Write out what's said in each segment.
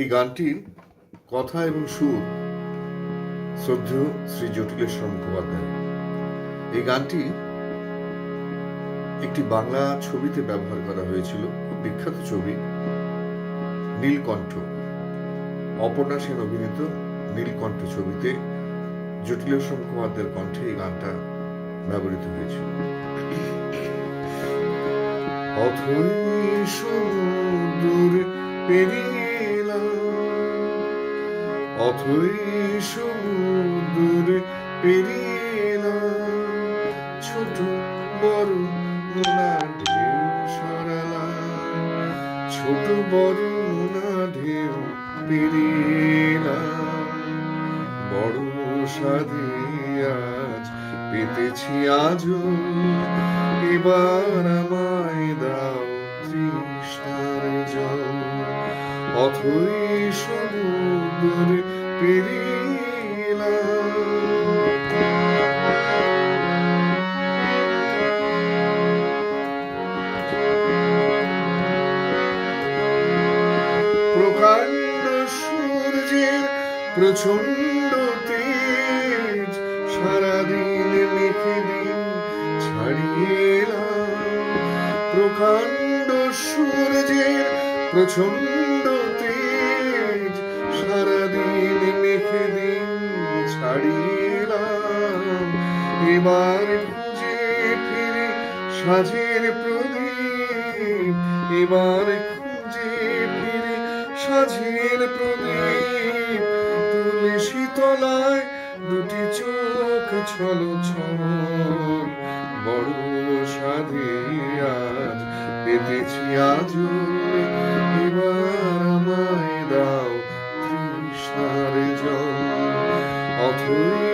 এই গানটির কথা এবং সুর শ্রদ্ধেয় শ্রী জটিলেশ্বর মুখোপাধ্যায়। এই গানটি একটি বাংলা ছবিতে ব্যবহার করা হয়েছিল, খুব বিখ্যাত ছবি, নীলকণ্ঠ। অপর্ণা সেন অভিনীত নীলকণ্ঠ ছবিতে জটিলেশ্বর মুখোপাধ্যায়ের কণ্ঠে এই গানটা ব্যবহৃত হয়েছিল। অথই সমুদ্র পেরিয়ে অথই সমুদ্র পেরিয়ে এলাম ছোট বড় নোনা ঢেউ সরালাম। ছোট বড় নোনা ঢেউ পেরিয়ে এলাম বড় সাধে আজ পেতেছি আজও। এবার আমায় দাও তৃষ্ণার জল। অথই সমুদ্র প্রকাণ্ড সূর্যের প্রচণ্ড তেজ সারাদিন মেখে দিন ছাড়িয়ে প্রকাণ্ড সূর্যের প্রচণ্ড এবার খুঁজে ফিরে সাজের প্রদীপ, এবার খুঁজে ফিরে সাজের প্রদীপ। তুলসী তলায় দুটি চোখ ছল বড় সাধে আজ পেতেছি আজ এবার আমায় দাও তৃষ্ণার জল, অথই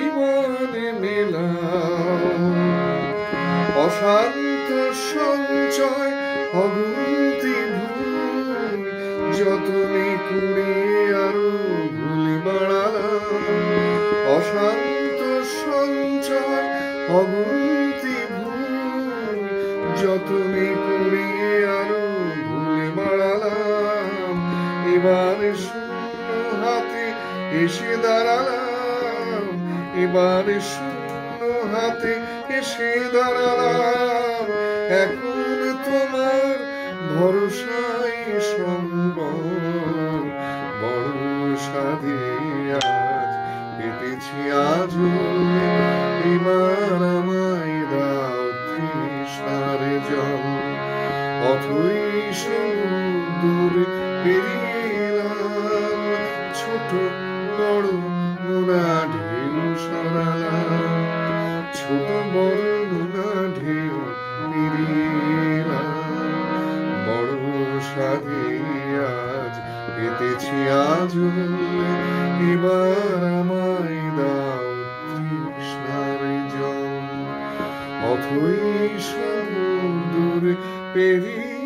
অশান্ত সঞ্চয়, অগুন্তি ভুল, যতনে আরও ভুলে অশান্ত সঞ্চয়, অগুন্তি ভুল, যতনে আরও ভুলে বাড়ালাম এবার শূন্য হাতে এসে দাঁড়ালাম, এবার শূন্য হাতে এসে দাঁড়ালাম। এখন তোমার ভরসায় সম্ভব বড় সাধে আজ পেতেছি আজ পেরিয়ে ছোট বড় নোনা সাধে আজ পেতেছি আজ এবার আমায় দাও তৃষ্ণার জল। অথই সমুদ্র পেরিয়ে